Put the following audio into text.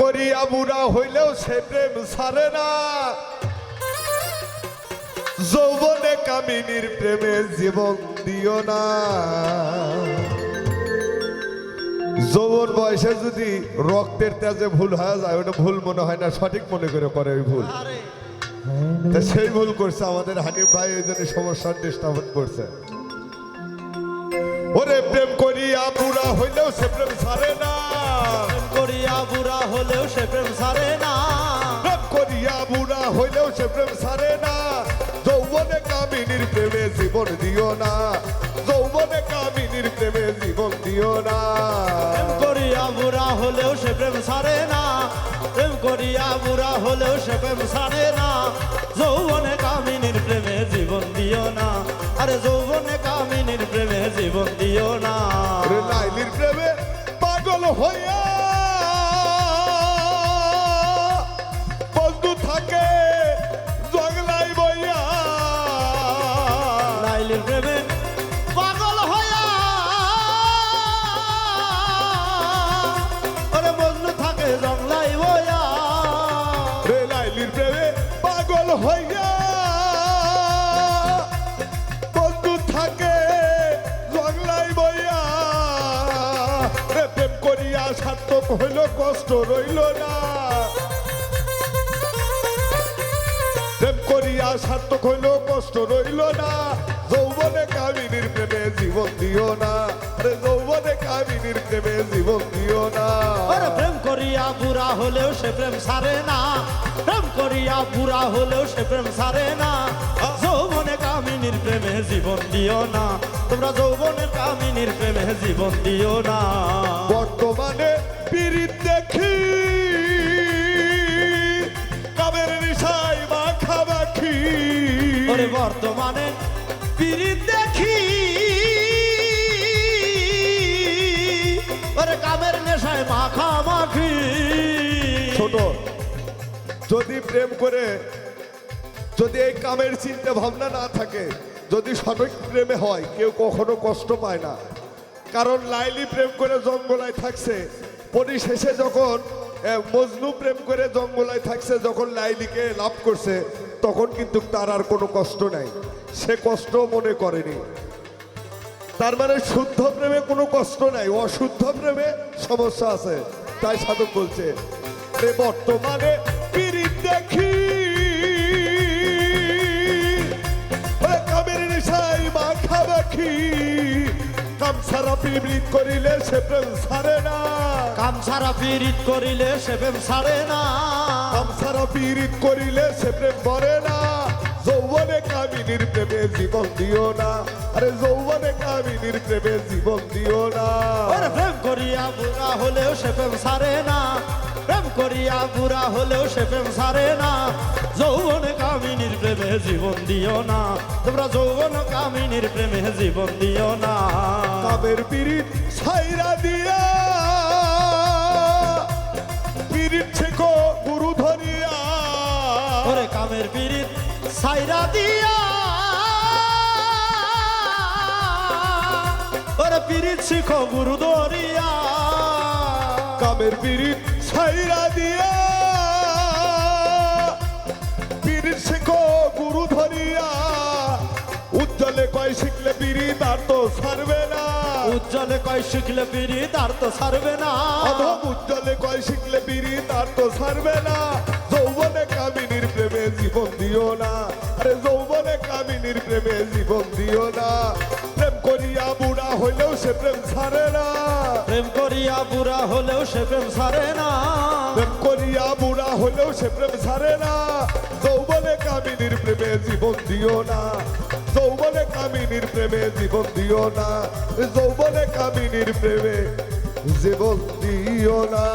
করিয়া বুড়া হইলেও সে প্রেম সারে না। যৌবনে কামিনীর প্রেমে জীবন দিও না। যৌবন বয়সে যদি রক্তের তেজে ভুল হয়ে যায় ওটা ভুল মনে হয় না সঠিক মনে করে করে ওই ভুল। তা সেই ভুল করছে আমাদের হানিফ ভাই ওই জন্য সমস্যার দৃষ্টাপন করছে। ওরে প্রেম করিয়া বুড়া হইলেও সে প্রেম সারে না। প্রেম করিয়া বুড়া হলেও সে প্রেম সারে না। প্রেম করিয়া বুড়া হইলেও সে প্রেম সারে না। যৌবনে কামিনীর প্রেমে জীবন দিও না। যৌবনে কামিনীর প্রেমে জীবন দিও না। প্রেম করিয়া বুড়া হলেও সে প্রেম সারে না। প্রেম করিয়া বুড়া হলেও সে প্রেম সারে না। যৌবনে কামিনীর প্রেমে জীবন দিও না। আরে যৌবনে পাগল হইয়া বন্ধু থাকে জগলাই বইয়া। লাইলির প্রেমে পাগল হইয়া। ওরে বন্ধু থাকে জংলাই বইয়া। রে লাইলির প্রেমে পাগল হইয়া। সার্থক হইল কষ্ট রইল না। প্রেম করিয়া সার্থক হইল কষ্ট রইল না। যৌবনে কামিনীর প্রেমে জীবন দিও না। আরে যৌবনে কামিনীর প্রেমে জীবন দিও না। ওরে প্রেম করিয়া বুড়া হলেও সে প্রেম সারে না। প্রেম করিয়া বুড়া হলেও সে প্রেম সারে না। যৌবনে কামিনীর প্রেমে জীবন দিও না। তোমরা যৌবনের কামিনীর প্রেমে জীবন দিও না। দেখি। ওরে বর্তমানে পিরিত দেখি। ওরে কামের নেশায় মাখামাখি ছোট যদি প্রেম করে যদি এই কামের চিন্তা ভাবনা না থাকে যদি সঠিক প্রেমে হয় কেউ কখনো কষ্ট পায় না। কারণ লাইলি প্রেম করে জঙ্গলায় থাকছে পরিশেষে যখন মজনু প্রেম করে জঙ্গলায় থাকছে, যখন লাইলিকে লাভ করছে, তখন কিন্তু তার আর কোনো কষ্ট নাই। সে কষ্ট মনে করেনি। তার মানে শুদ্ধ প্রেমে কোনো কষ্ট নাই, অশুদ্ধ প্রেমে সমস্যা আছে। তাই সাধক বলছে, "এ বর্তমানে দেখি কামের নেশাই মাখামাখি কাম সারা পিবৃত করিলে সে প্রেম সারে না। কাম সারা পিরিত করিলে সে প্রেম সারে না। কাম সারা পিরিত করিলে সে প্রেম করে না। যৌবনে কামিনীর প্রেমে জীবন দিও না। আরে যৌবনে কামিনীর প্রেমে জীবন দিও না। ওরে প্রেম করিয়া বুড়া হলেও সে প্রেম সারে না। প্রেম করিয়া বুড়া হলেও সে প্রেম সারে না। যৌবন কামিনীর প্রেমে জীবন দিও না। তোমরা যৌবন কামিনীর প্রেমে জীবন দিও না। কামের পিরিত ছাইরা দিয়া পিরিত ছেকো গুরু ধরিয়া। ওরে কামের পিরিত সাইরা দিয়া। ওরে পিরিত শিখো গুরু দরিয়া কামের পিরিত ছাইরা দিয়া। উজ্জ্বলে কয় শিখলে পিরিত আর তো ছাড়বে না। উজ্জ্বলে কয় শিখলে পিরিত আর তো সারবে না। অধম উজ্জ্বলে কয় শিখলে পিরিত আর তো ছাড়বে না। যৌবনে কামিনীর প্রেমে জীবন দিও না। আরে যৌবনে কামিনীর প্রেমে জীবন দিও না। প্রেম করিয়া বুড়া হইলেও সে প্রেম ছাড়ে না। প্রেম করিয়া বুড়া হলেও সে প্রেম সারে না। প্রেম করিয়া বুড়া হলেও সে প্রেম ছাড়ে না। যৌবনে কামিনীর প্রেমে জীবন দিও না। যৌবনে কামিনীর প্রেমে জীবন দিও না। যৌবনে কামিনীর প্রেমে জীবন দিও না।